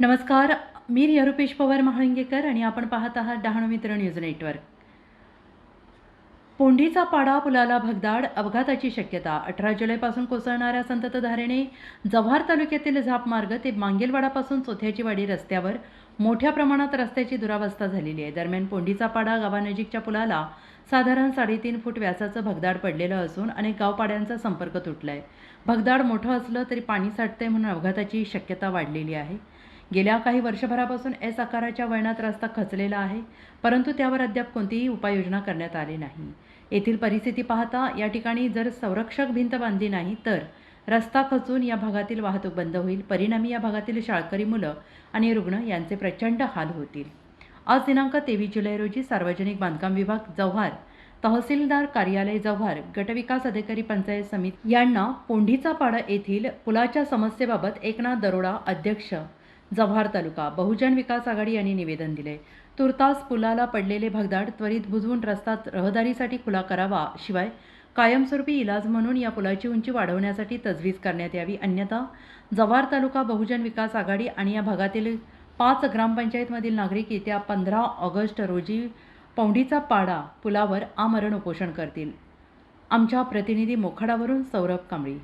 नमस्कार मी यरुपेश पवार महाळंगेकर आणि आपण पाहत आहात डहाणू मित्र न्यूज नेटवर्क. पोंढीचा पाडा पुलाला भगदाड अपघाताची शक्यता. अठरा जुलैपासून कोसळणाऱ्या संततधारेने जव्हार तालुक्यातील झाप मार्ग ते मांगेलवाडापासून चोथ्याची वाडी रस्त्यावर मोठ्या प्रमाणात रस्त्याची दुरावस्था झालेली आहे. दरम्यान पोंढीचा पाडा गावानजीकच्या पुलाला साधारण साडेतीन फूट व्यासाचं भगदाड पडलेलं असून अनेक गावपाड्यांचा संपर्क तुटला आहे भगदाड मोठं असलं तरी पाणी साठतंय म्हणून अपघाताची शक्यता वाढलेली आहे. गेल्या काही वर्षभरापासून एस आकाराच्या वळणात रस्ता खचलेला आहे परंतु त्यावर अद्याप कोणतीही उपाययोजना करण्यात आली नाही. येथील परिस्थिती पाहता या ठिकाणी जर संरक्षक भिंत बांधली नाही तर रस्ता खचून या भागातील वाहतूक बंद होईल परिणामी या भागातील शाळकरी मुलं आणि रुग्ण यांचे प्रचंड हाल होतील. आज दिनांक तेवीस जुलै रोजी सार्वजनिक बांधकाम विभाग जव्हार तहसीलदार कार्यालय जव्हार गटविकास अधिकारी पंचायत समिती यांना पोंढीचा पाडा येथील पुलाच्या समस्येबाबत एकनाथ दरोडा अध्यक्ष जव्हार तालुका. बहुजन विकास आघाडी यांनी निवेदन दिले. तुर्तास पुलाला पडलेले भगदाड त्वरित बुजवून रस्ता रहदारीसाठी खुला करावा शिवाय कायमस्वरूपी इलाज म्हणून या पुलाची उंची वाढवण्यासाठी तजवीज करण्यात यावी. अन्यथा जव्हार तालुका बहुजन विकास आघाडी आणि या भागातील पाच ग्रामपंचायतमधील नागरिक येत्या पंधरा ऑगस्ट रोजी पौंडीचा पाडा पुलावर आमरण उपोषण करतील. आमच्या प्रतिनिधी मोखाडावरून सौरभ कांबळी.